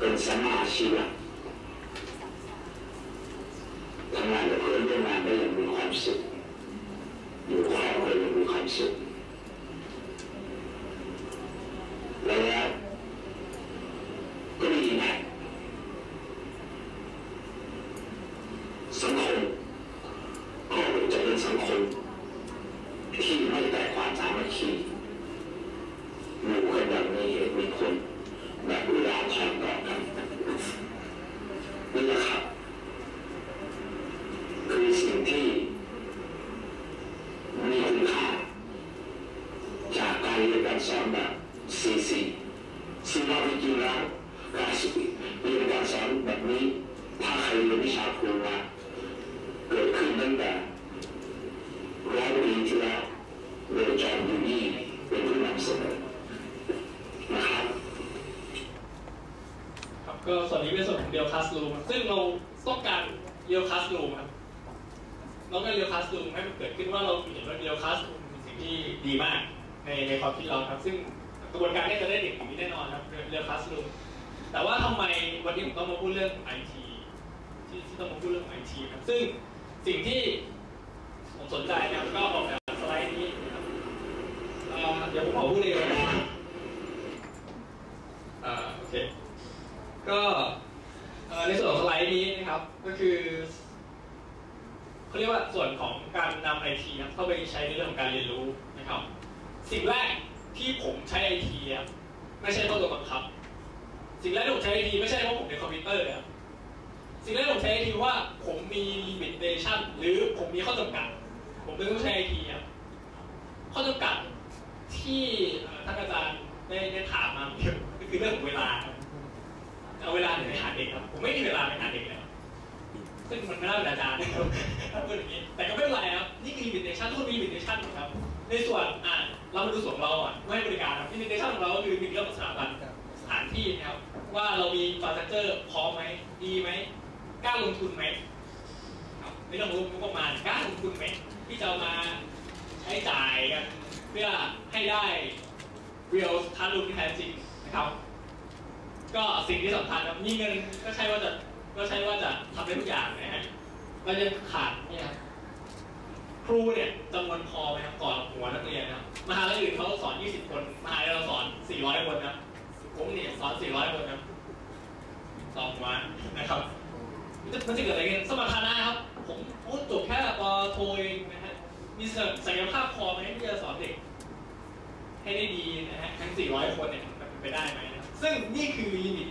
Bình. ก็ส่วนนี้เป็นส่วนของเดียวคลาสรูมซึ่งเราต้องการเดียวคลาสรูมครับเราต้องการเดียวคลาสรูมให้มันเกิดขึ้นว่าเราเห็นว่าเดียวคลาสรูมเป็นสิ่งที่ดีมากในในความคิดเราครับ ซึ่งกระบวนการนี้จะได้เด็กอย่างนี้แน่นอนครับเรียวคลาสรูมแต่ว่าทำไมวันนี้ผมต้องมาพูดเรื่องไอทีที่ที่ต้องมาพูดเรื่องไอทีครับ ซึ่งสิ่งที่ผมสนใจนะครับก็ออกแบบสไลด์นี้นะครับเออเดี๋ยวผมขอพูดเองเลยนะครับอ่าโอเค ก็ในส่วนของสไลด์นี้นะครับก็คือเขาเรียกว่าส่วนของการนำไอทีเข้าไปใช้ในเรื่องของการเรียนรู้นะครับ สิ่งแรกที่ผมใช้ไอทีไม่ใช่เพราะตัวบังคับ สิ่งแรกที่ผมใช้ไอทีไม่ใช่เพราะผมเป็นคอมพิวเตอร์นะสิ่งแรกที่ผมใช้ไอทีว่าผมมีลิมิเ t ชันหรือผมมีข้อจำกัด ผมเลยต้องใช้ไอที มาดูส่วนของเราอะไม่ให้บริการครับ limitation ของเราก็คือหนึ่งเรื่องของสถาบันสถานที่นะครับ ว่าเรามี infrastructure พร้อมไหมดีไหมกล้าลงทุนไหมครับในเรื่องของงบประมาณกล้าลงทุนไหมที่จะเอามาใช้จ่ายกันเพื่อให้ได้ real ทันรูปที่แท้จริงนะครับ ก็สิ่งที่สำคัญครับมีเงินก็ใช่ว่าจะก็ใช่ว่าจะทำได้ทุกอย่างนะฮะเราจะขาดเนี่ยครับครูเนี่ยจำนวนพอไหมครับต่อหัวนักเรียนนะครับ มหาลัยอื่นเขาสอน 20 คนมหาลัยเราสอน 400 คนนะครับผมเนี่ยสอน 400 คนครับสองหัวนะครับมันจะเกิดอะไรกันสมรรถนะครับ ผมพูดจบแค่ปอโทเองนะฮะมีศักยภาพพอไหมที่จะสอนเด็ก ให้ได้ดีนะฮะทั้ง 400 คนเนี่ยมันเป็นไปได้ไหมนะครับซึ่งนี่คือลิมิต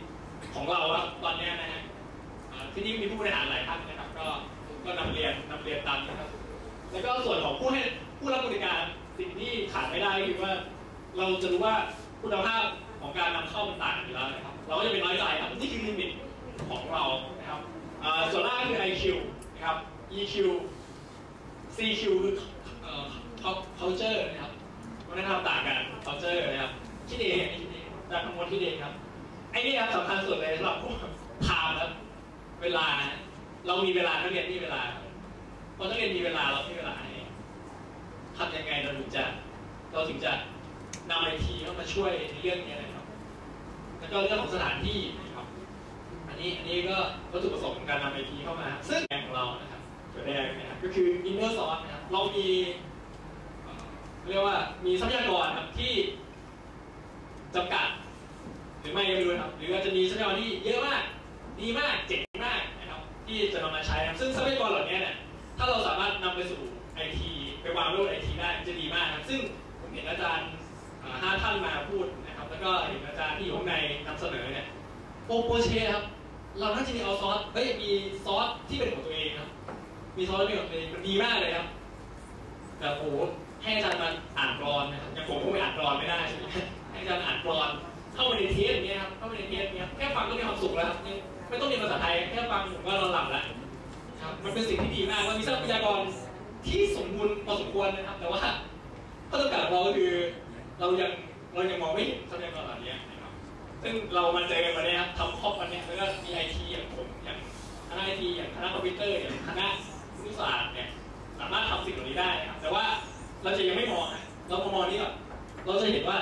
ของเราครับตอนนี้นะฮะที่นี่มีผู้บริหารหลายท่านนะครับ ก็ก็นำเรียนนำเรียนตามนะครับ แล้วก็ส่วนของผู้ให้ผู้รับบริการ สิ่งที่ขาดไม่ได้คือว่า เราจะรู้ว่าคุณภาพของการนำเข้ามันต่างกันอยู่แล้วนะครับ เราก็จะเป็นน้อยใจครับนี่คือลิมิตของเรานะครับส่วนแรกคือ IQ นะครับ EQ CQ คือเอ่อ culture นะครับวัฒนธรรมต่างกัน culture นะครับคิดเองคิดเองการคำนวณคิดเองครับไอ้นี่ครับสำคัญสุดเลยสำหรับผมไทม์ครับเวลา เรามีเวลานักเรียนมีเวลาพอนักเรียนมีเวลาเรามีเวลาให้ ทำยังไงเราถึงจะเราถึงจะนำไอทีเข้ามาช่วยในเรื่องนี้นะครับ แล้วก็เรื่องของสถานที่นะครับ อันนี้อันนี้ก็วัตถุประสงค์ของการนำไอทีเข้ามา ซึ่งแรงของเรานะครับตัวแรกนะครับก็คือ inner source นะครับเรามีเรียกว่ามีทรัพยากรครับที่จำกัด หรือไม่ก็ไม่รู้ครับ หรืออาจจะมีทรัพยากรที่เยอะมากดีมากเจ๋งมากนะครับ ที่จะนำมาใช้ครับซึ่งทรัพยากรเหล่านี้เนี่ยถ้าเราสามารถนำไปสู่ ไอทีไปวางระบบไอทีได้จะดีมากครับซึ่งผมเห็นอาจารย์ห้าท่านมาพูดนะครับแล้วก็เห็นอาจารย์ที่อยู่ข้างในนำเสนอเนี่ยโปรโปเชครับเราน่าจะมีเอาซอสเฮ้ยมีซอสที่เป็นของตัวเองครับ มีซอสที่เป็นของตัวเองมันดีมากเลยครับแต่โอ้โหให้อาจารย์มาอ่านกรอนนะครับอย่างผมคงไปอ่านกรอนไม่ได้ใช่ไหมให้อาจารย์อ่านกรอนเข้าไปในเทปอย่างเงี้ยครับเข้าไปในเทปเนี้ยแค่ฟังก็มีความสุขแล้วครับไม่ต้องเรียนภาษาไทยแค่ฟังผมก็นอนหลับแล้วครับมันเป็นสิ่งที่ดีมากว่ามีทรัพยากร ที่สมบูรณ์พอสมควรนะครับ แต่ว่าข้อจำกัดของเราก็คือเรายังเรายังมองไม่เห็นทรัพยากรเหล่านี้นะครับ ซึ่งเรามาเจอกันวันนี้ครับทำครอบวันนี้แล้วก็มีไอทีอย่างผมอย่างคณะไอทีอย่างคณะคอมพิวเตอร์อย่างคณะวิทยาศาสตร์เนี่ยสามารถทำสิ่งเหล่านี้ได้นะครับ แต่ว่าเราจะยังไม่มองนะเรามามองนี้ก่อนเราจะเห็นว่า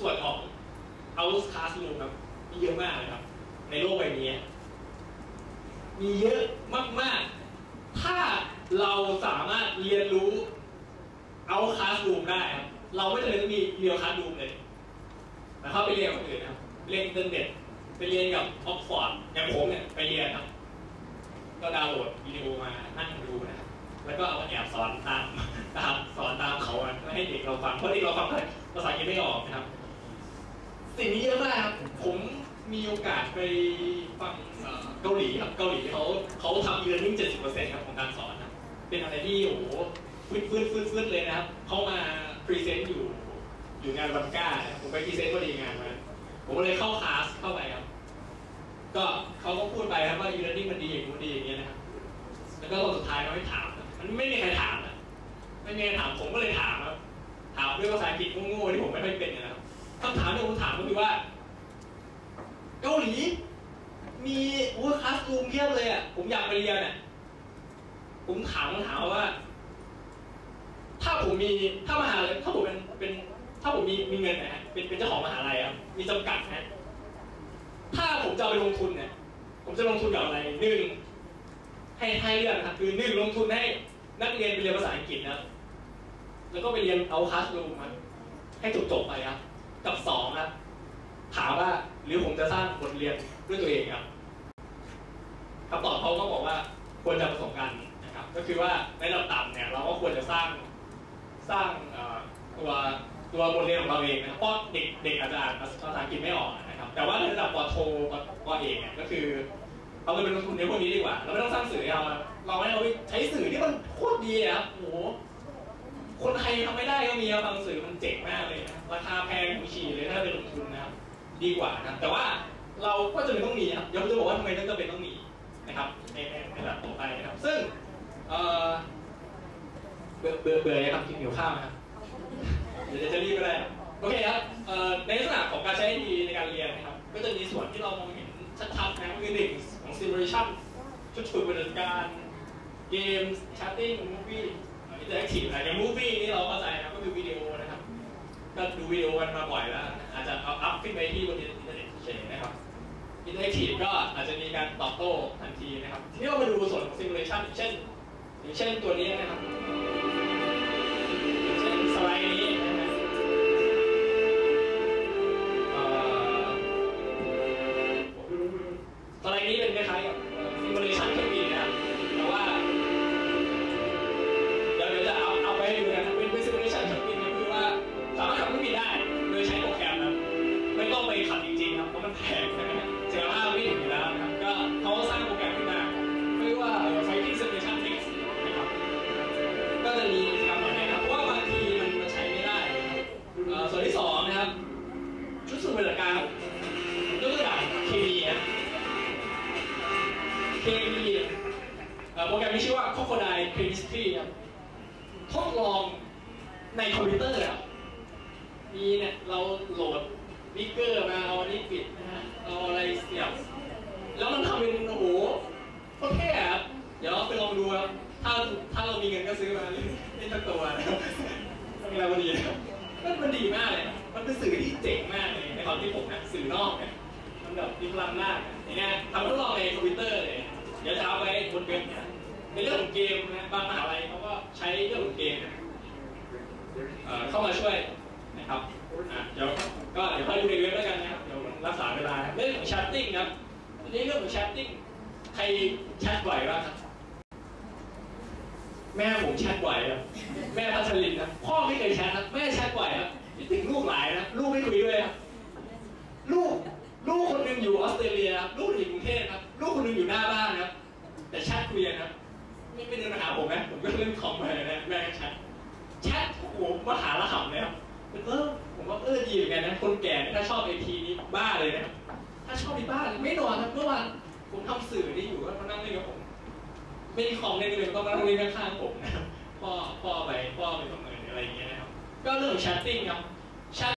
ส่วนของ house classroom ครับมีเยอะมากเลยครับ ในโลกใบนี้ มีเยอะมากๆ ถ้า เราสามารถเรียนรู้เอาคลาสรูมได้ครับเราไม่จำเป็นต้องมีเรียลคลาสรูมเลยแต่เข้าไปเรียนกับคนอื่นนะครับเรียนอินเทอร์เน็ตไปเรียนกับออกฟอร์ดอย่างผมเนี่ยไปเรียนครับ ก็ดาวน์โหลดวิดีโอมานั่งดูนะครับแล้วก็เอาแอบสอนตามตามสอนตามเขาอะไม่ให้เด็กเราฟังเพราะเด็กเราฟังภาษาอังกฤษไม่ออกนะครับ สิ่งนี้เยอะมากครับผมมีโอกาสไปฟังเกาหลีครับเกาหลีเขาเขาทำ e-learning 70%ครับของการสอน เป็นอะไรที่โอ้โหฟื้นฟื้นฟื้นฟื้นเลยนะครับเขามาพรีเซนต์อยู่อยู่งานวันก้าผมไปพรีเซนต์พอดีงานมาผมก็เลยเข้าคลาสเข้าไปครับ ก็เขาก็พูดไปครับว่า e-learning มันดีอย่างนู้นดีอย่างนี้ยนะครับแล้วก็ตอนสุดท้ายเขาให้ถามมันไม่มีใครถามนะไม่มีใครถามผมก็เลยถามครับถามด้วยภาษาอังกฤษโง่ๆที่ผมไม่ค่อยเป็นนะครับคำถามที่ผมถามก็คือว่า เกาหลี มีโอ้คลาสรูมเพียบเลยอะผมอยากไปเรียนอะ ผมถามถามว่า ถ้าผมมีถ้ามหาลัยถ้าผมเป็นเป็น ถ้าผมมีมีเงินนะฮะเป็นเป็นเจ้าของมหาลัยครับมีจำกัดนะถ้าผมจะไปลงทุนเนี่ยผมจะลงทุนกับอะไรหนึ่งให้ให้เลือกนะครับคือหนึ่งลงทุนให้นักเรียนไปเรียนภาษาอังกฤษนะแล้วก็ไปเรียนเอาคลาสรูมครับให้จบจบไปครับกับสองครับถามว่าหรือผมจะสร้างบทเรียนด้วยตัวเองครับคำตอบเขาก็บอกว่าควรจะผสมกัน ก็คือว่าในระดับต่ำเนี่ยเราก็ควรจะสร้างสร้างตัวตัวบทเรียนของเราเองนะครับเพราะเด็กเด็กอาจจะอ่านภาษาอังกฤษไม่ออกนะครับแต่ว่าในระดับปโทปปเอกเนี่ยก็คือเอาไปเงินลงทุนในพวกนี้ดีกว่าเราไม่ต้องสร้างสื่อให้เราเราให้เราใช้สื่อที่มันโคตรดีอะครับโอ้โหคนไทยทำไม่ได้ก็มีบางสื่อมันเจ๋งมากเลยนะราคาแพงหูฉี่เลยถ้าไปลงทุนนะครับดีกว่านะแต่ว่าเราก็จะเป็นต้องมีครับเดี๋ยวผมจะบอกว่าทำไมต้องจำเป็นต้องมีนะครับในในระดับต่อไปนะครับซึ่ง เออเบื่อเบื่อเบื่อเลยครับกินหิวข้าวนะครับเดี๋ยวจะรีบได้ครับโอเคครับในลักษณะของการใช้ดีในการเรียนนะครับ ก็จะมีส่วนที่เรามองเห็นชัดๆนะก็คือหนึ่งของ simulation ชุดฝึกปฏิบัติการเกม chatting movie อินเตอร์แอคทีฟอะไรอย่าง movie นี่เราเข้าใจนะก็คือวิดีโอนะครับก็ดูวิดีโอกันมาบ่อยแล้ว อาจจะเอาอัพขึ้นไปที่บนอินเทอร์เน็ตเฉยนะครับอินเตอร์แอคทีฟก็อาจจะมีการตอบโต้ทันทีนะครับ ทีนี้เรามาดูส่วนของ simulation อย่างเช่น อย่างเช่นตัวนี้นะครับอย่างเช่นสไลด์นี้ คอมพิวเตอร์อะมีเนี่ยเราโหลดวิกเกอร์มาเอาอันนี้ปิดนะฮะเอาอะไรเสียบแล้วมันทำเป็นโอ้โหโคตรเท่อะครับเดี๋ยวไปลองดูครับถ้าถ้าเรามีเงินก็ซื้อมาเล่นเล่นทั้งตัวนะครับมันอะไรดีนะครับมันมันดีมากเลยมันเป็นสื่อที่เจ๋งมากเลยในความที่ผมนะสื่อนอกเนี่ยมันแบบมีพลังมากอย่างเงี้ยทำทดลองในคอมพิวเตอร์เลยเดี๋ยวจะเอาไปบนเว็บเนี่ยในเรื่องของเกมนะบางมหาลัยเขาก็ใช้เรื่องของเกม เข้ามาช่วยนะครับเดี๋ยวก็เดี๋ยวค่อยดูในเว็บแล้วกันนะครับเดี๋ยวรักษาเวลาครับเรื่องของแชทติ้งครับอันนี้เรื่องของแชทติ้งใครแชทบ่อยบ้างครับแม่ผมแชทบ่อยครับแม่พัชรินนะพ่อไม่เคยแชทครับแม่แชทบ่อยครับคิดถึงลูกหลายนะลูกไม่คุยด้วยครับลูกลูกคนหนึงอยู่ออสเตรเลียครับลูกอยู่กรุงเทพครับลูกคนหนึงอยู่หน้าบ้านครับแต่แชทคุยกันครับไม่ไม่เดินมาหาผมนะผมก็เล่นคอมไปนะแม่ก็แชท โอ้โหาละห่ำเลยครับเออผมว่าเออดีเหมือนกันนะคนแก่ถ้าชอบไอทีนี้บ้าเลยนะถ้าชอบที่บ้านไม่นอนครับเมื่อวานผมทำสื่อนี่อยู่ก็มานั่งเล่นกับผมไม่มีขอมเล่นเลยก็มานั่งเล่นข้างๆผมนะพ่อพ่อไปพ่อไปทำเงินอะไรอย่างเงี้ยนะครับก็เรื่องของแชทติ้งครับ